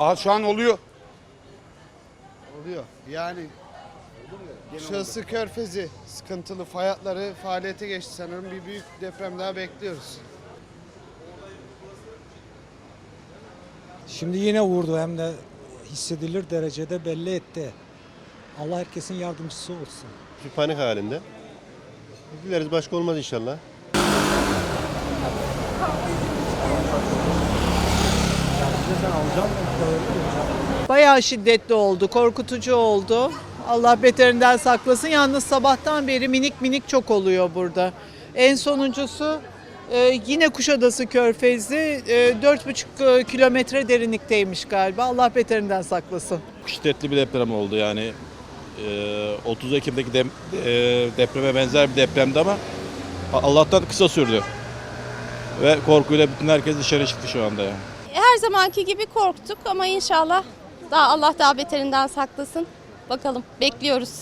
Aa, şu an oluyor. Oluyor. Yani Şurası Körfezi sıkıntılı fay hatları faaliyete geçti sanırım. Bir büyük deprem daha bekliyoruz. Şimdi yine vurdu hem de hissedilir derecede belli etti. Allah herkesin yardımcısı olsun. Bir panik halinde. Dileriz başka olmaz inşallah. Bayağı şiddetli oldu, korkutucu oldu. Allah beterinden saklasın. Yalnız sabahtan beri minik minik çok oluyor burada. En sonuncusu e, yine Kuşadası Körfezi e, 4,5 kilometre derinlikteymiş galiba. Allah beterinden saklasın. şiddetli bir deprem oldu yani. Ee, 30 Ekim'deki dem- e, depreme benzer bir depremdi ama Allah'tan kısa sürdü. Ve korkuyla bütün herkes dışarı çıktı şu anda yani. Her zamanki gibi korktuk ama inşallah daha Allah daha beterinden saklasın. Bakalım bekliyoruz.